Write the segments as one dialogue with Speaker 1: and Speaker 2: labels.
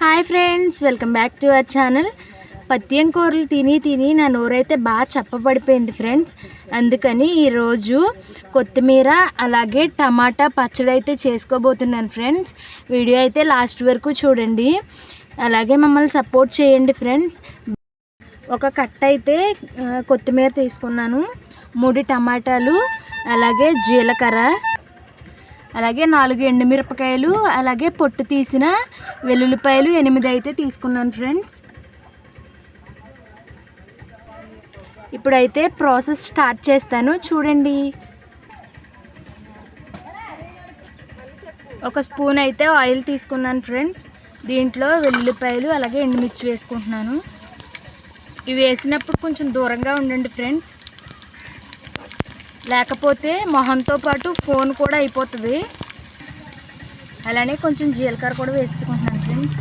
Speaker 1: Hi friends welcome back to our channel. పత్యం కూరలు తిని తిని నా నోరైతే బాగా చెప్పబడిపోయింది ఫ్రెండ్స్. అందుకని ఈరోజు కొత్తిమీర అలాగే టమాటా పచ్చడి అయితే చేసుకోబోతున్నాను ఫ్రెండ్స్. వీడియో అయితే లాస్ట్ వరకు చూడండి. అలాగే మమ్మల్ని సపోర్ట్ చేయండి ఫ్రెండ్స్. ఒక కట్ట అయితే కొత్తిమీర తీసుకున్నాను. మూడు టమాటాలు అలాగే జీలకర్ర అలాగే నాలుగు ఎండుమిరపకాయలు అలాగే పొట్టు తీసిన వెల్లుల్లిపాయలు ఎనిమిది అయితే తీసుకున్నాను ఫ్రెండ్స్. ఇప్పుడైతే ప్రాసెస్ స్టార్ట్ చేస్తాను. చూడండి. ఒక స్పూన్ అయితే ఆయిల్ తీసుకున్నాను ఫ్రెండ్స్. దీంట్లో వెల్లుల్లిపాయలు అలాగే ఎండుమిర్చి వేసుకుంటున్నాను. ఇవి వేసినప్పుడు కొంచెం దూరంగా ఉండండి ఫ్రెండ్స్. లేకపోతే మొహంతో పాటు ఫోన్ కూడా అయిపోతుంది. అలానే కొంచెం జీలకర్ర కూడా వేసుకుంటున్నాను ఫ్రెండ్స్.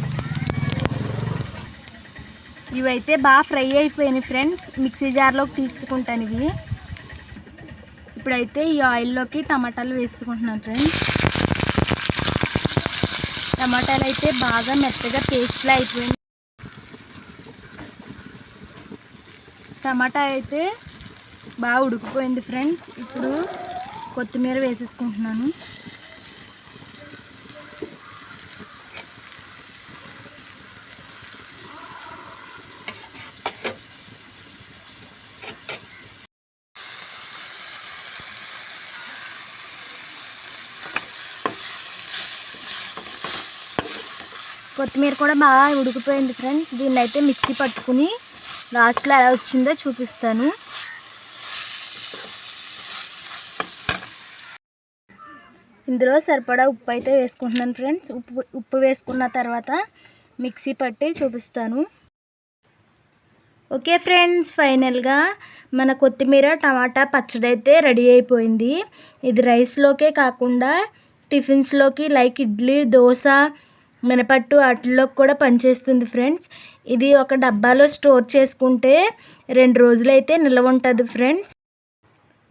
Speaker 1: ఇవైతే బాగా ఫ్రై అయిపోయినాయి ఫ్రెండ్స్. మిక్సీ జార్లోకి తీసుకుంటాను ఇవి. ఇప్పుడైతే ఈ ఆయిల్లోకి టమాటాలు వేసుకుంటున్నాను ఫ్రెండ్స్. టమాటాలు అయితే బాగా మెత్తగా పేస్ట్లో అయిపోయింది టమాటా అయితే బాగా ఉడికిపోయింది ఫ్రెండ్స్. ఇప్పుడు కొత్తిమీర వేసేసుకుంటున్నాను. కొత్తిమీర కూడా బాగా ఉడికిపోయింది ఫ్రెండ్స్. దీన్ని అయితే మిక్సీ పట్టుకుని లాస్ట్లో ఎలా వచ్చిందో చూపిస్తాను. ఇందులో సరిపడా ఉప్పు అయితే వేసుకుంటున్నాను ఫ్రెండ్స్. ఉప్పు ఉప్పు వేసుకున్న తర్వాత మిక్సీ పట్టి చూపిస్తాను. ఓకే ఫ్రెండ్స్ ఫైనల్గా మన కొత్తిమీర టమాటా పచ్చడి అయితే రెడీ అయిపోయింది. ఇది రైస్లోకే కాకుండా టిఫిన్స్లోకి లైక్ ఇడ్లీ దోశ మినపట్టు వాటిల్లోకి కూడా పనిచేస్తుంది ఫ్రెండ్స్. ఇది ఒక డబ్బాలో స్టోర్ చేసుకుంటే రెండు రోజులైతే నిల్వ ఉంటుంది ఫ్రెండ్స్.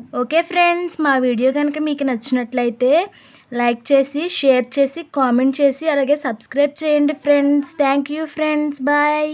Speaker 1: ఓకే ఫ్రెండ్స్ మా వీడియో కనుక మీకు నచ్చినట్లయితే లైక్ చేసి షేర్ చేసి కామెంట్ చేసి అలాగే సబ్స్క్రైబ్ చేయండి friends. Thank you friends. Bye.